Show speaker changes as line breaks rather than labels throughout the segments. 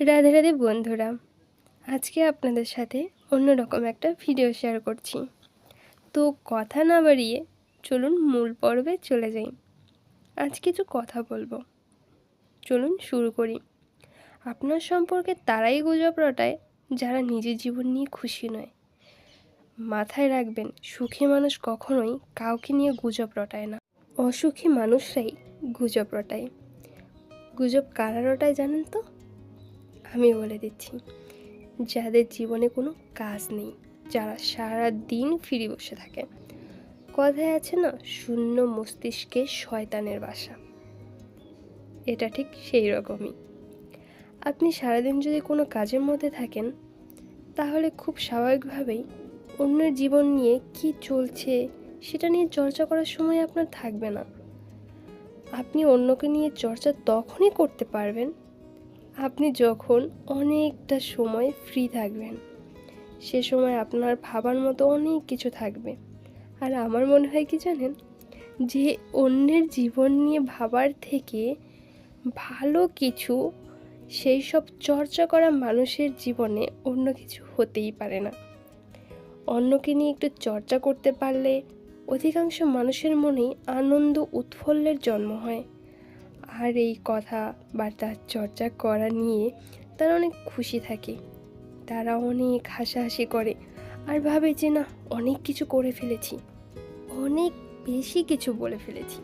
রাধে রাধে বন্ধুরা, আজকে আপনাদের সাথে অন্যরকম একটা ভিডিও শেয়ার করছি। তো কথা না বাড়িয়ে চলুন মূল পর্বে চলে যাই। আজ কিছু কথা বলব। চলুন শুরু করি। আপনার সম্পর্কে তারাই গুজব রটায়, যারা নিজের জীবন নিয়ে খুশি নয়। মাথায় রাখবেন, সুখী মানুষ কখনোই কাউকে নিয়ে গুজব রটায় না। অসুখী মানুষরাই গুজব রটায়। গুজব কারা রটায় জানেন তো? আমি বলে দিচ্ছি, যাদের জীবনে কোনো কাজ নেই, যারা সারা দিন ফিরে বসে থাকে। কথায় আছে না, শূন্য মস্তিষ্কে শয়তানের বাসা। এটা ঠিক সেই রকমই। আপনি সারাদিন যদি কোনো কাজের মধ্যে থাকেন, তাহলে খুব স্বাভাবিকভাবেই অন্যের জীবন নিয়ে কি চলছে, সেটা নিয়ে চর্চা করার সময় আপনার থাকবে না। আপনি অন্যকে নিয়ে চর্চা তখনই করতে পারবেন আপনি যখন অনেকটা সময় ফ্রি থাকবেন, সে সময় আপনার ভাবার মতো অনেক কিছু থাকবে। আর আমার মনে হয় কি জানেন? যে অন্যের জীবন নিয়ে ভাবার থেকে ভালো কিছু, সেই সব চর্চা করা মানুষের জীবনে অন্য কিছু হতেই পারে না। অন্যকে নিয়ে একটু চর্চা করতে পারলে অধিকাংশ মানুষের মনেই আনন্দ, উৎফুল্লের জন্ম হয়। আর এই কথা বার্তা চর্চা করা নিয়ে তারা অনেক খুশি থাকে। তারা অনেক হাসাহাসি করে আর ভাবে যে, না, অনেক কিছু করে ফেলেছি। অনেক বেশি কিছু বলে ফেলেছি।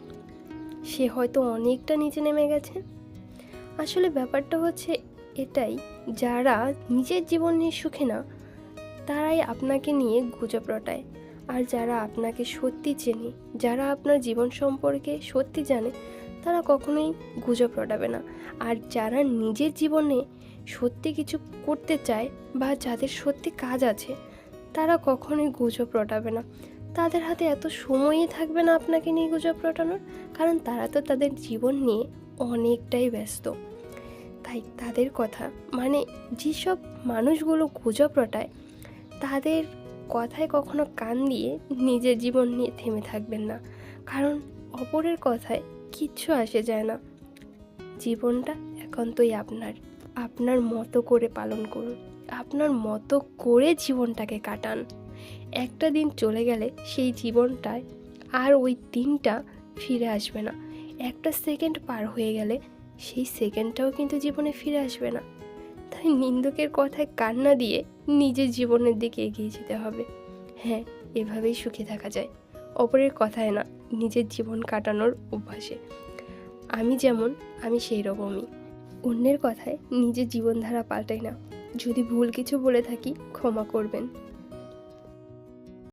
সে হয়তো অনেকটা নিচে নেমে গেছে। আসলে ব্যাপারটা হচ্ছে এটাই, যারা নিজের জীবন নিয়ে সুখে না, তারাই আপনাকে নিয়ে গুজব রটায়। আর যারা আপনাকে সত্যি চেনে, যারা আপনার জীবন সম্পর্কে সত্যি জানে তারা কখনোই গুজব রটাবে না। আর যারা নিজের জীবনে সত্যি কিছু করতে চায় বা যাদের সত্যি কাজ আছে, তারা কখনোই গুজব রটাবে না। তাদের হাতে এত সময়ই থাকবে না আপনাকে নিয়ে গুজব রটানোর, কারণ তারা তো তাদের জীবন নিয়ে অনেকটাই ব্যস্ত। তাই তাদের কথা মানে যেসব মানুষগুলো গুজব রটায়, তাদের কথায় কখনো কান দিয়ে নিজের জীবন নিয়ে থেমে থাকবেন না। কারণ অপরের কথায় কিচ্ছু আসে যায় না। জীবনটা একান্তই আপনার। আপনার মতো করে পালন করুন। আপনার মতো করে জীবনটাকে কাটান। একটা দিন চলে গেলে সেই জীবনটায় আর ওই দিনটা ফিরে আসবে না। একটা সেকেন্ড পার হয়ে গেলে সেই সেকেন্ডটাও কিন্তু জীবনে ফিরে আসবে না। তাই নিন্দুকের কথায় কান্না দিয়ে নিজের জীবনের দিকে এগিয়ে যেতে হবে। হ্যাঁ এভাবেই সুখী থাকা যায়। অপরের কথায় না, নিজের জীবন কাটানোর অভ্যাসে। আমি যেমন, আমি সেই রকমই অন্যের কথায় নিজের জীবনধারা পাল্টাই না। যদি ভুল কিছু বলে থাকি, ক্ষমা করবেন।